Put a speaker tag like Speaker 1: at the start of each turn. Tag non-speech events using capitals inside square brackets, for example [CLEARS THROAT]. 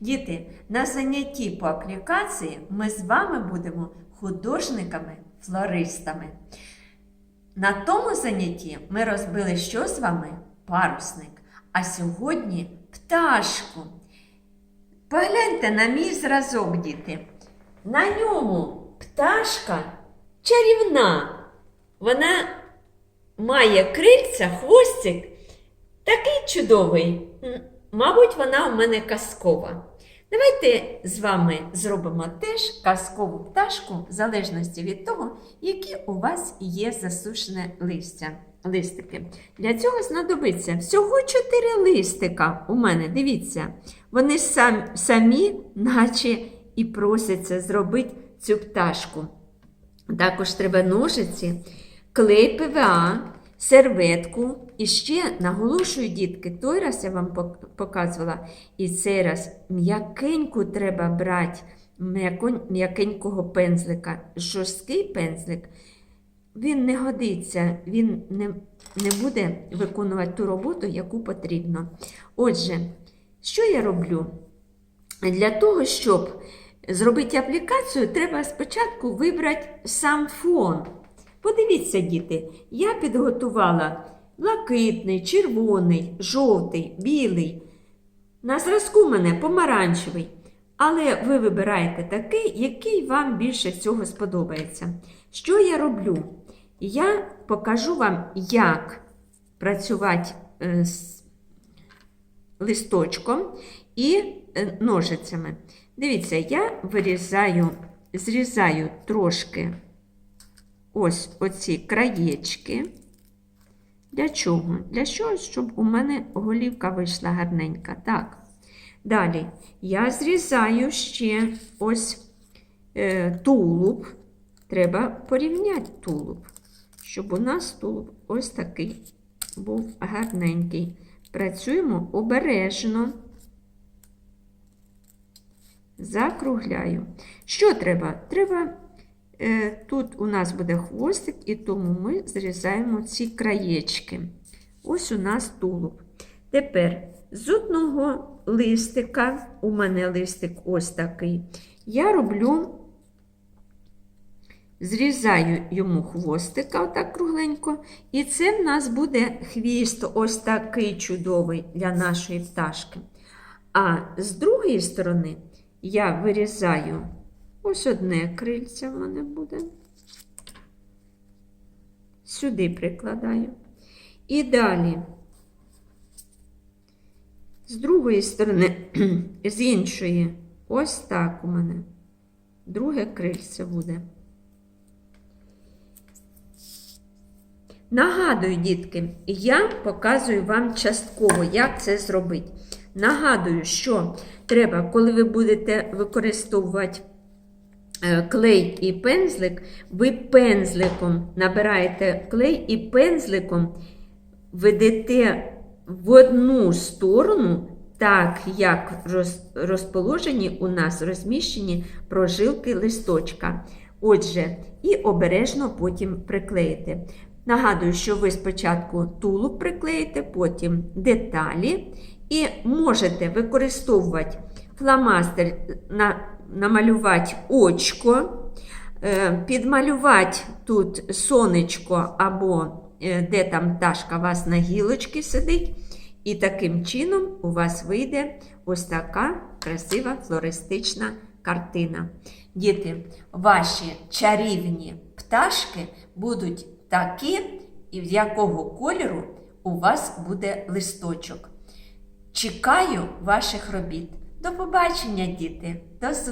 Speaker 1: Діти, на занятті по аплікації ми з вами будемо художниками-флористами. На тому занятті ми розбили що з вами? Парусник. А сьогодні пташку. Погляньте на мій зразок, діти. На ньому пташка чарівна. Вона має крильця, хвостик такий чудовий. Мабуть, вона у мене казкова. Давайте з вами зробимо теж казкову пташку, в залежності від того, які у вас є засушене листя. Листики. Для цього знадобиться всього 4 листика у мене. Дивіться, вони сам, самі, наче і просяться зробити цю пташку. Також треба ножиці, клей ПВА, серветку. І ще наголошую, дітки, той раз я вам показувала, і цей раз м'якеньку треба брати, м'якенького пензлика. Жорсткий пензлик, він не годиться, він не, не буде виконувати ту роботу, яку потрібно. Отже, що я роблю? Для того, щоб зробити аплікацію, треба спочатку вибрати сам фон. Подивіться, діти, я підготувала блакитний, червоний, жовтий, білий. На зразку мене помаранчевий. Але ви вибираєте такий, який вам більше всього сподобається. Що я роблю? Я покажу вам, як працювати е, з листочком і е, ножицями. Дивіться, я вирізаю, зрізаю трошки ось оці краєчки. Для чого? Для чого, щоб у мене голівка вийшла гарненька. Так. Далі я зрізаю ще ось е, тулуб. Треба порівняти тулуб, щоб у нас тулуб ось такий був гарненький. Працюємо обережно. Закругляю. Що треба? Треба, тут у нас буде хвостик, і тому ми зрізаємо ці краєчки. Ось у нас тулуб. Тепер з одного листика, у мене листик ось такий, я роблю, зрізаю йому хвостика, отак кругленько, і це в нас буде хвіст ось такий чудовий для нашої пташки. А з другої сторони я вирізаю ось одне крильце в мене буде. Сюди прикладаю. І далі, з другої сторони, [CLEARS THROAT] з іншої, ось так у мене. Друге крильце буде. Нагадую, дітки, я показую вам частково, як це зробити. Нагадую, що треба, коли ви будете використовувати клей і пензлик, ви пензликом набираєте клей і пензликом ведете в одну сторону, так як розположені у нас розміщені прожилки листочка. Отже, і обережно потім приклеїте. Нагадую, що ви спочатку тулуб приклеїте, потім деталі, і можете використовувати фломастер, на, намалювати очко, е, підмалювати тут сонечко або е, де там пташка у вас на гілочці сидить. І таким чином у вас вийде ось така красива флористична картина. Діти, ваші чарівні пташки будуть такі, і в якого кольору у вас буде листочок. Чекаю ваших робіт. До побачення, діти! До зустрічі!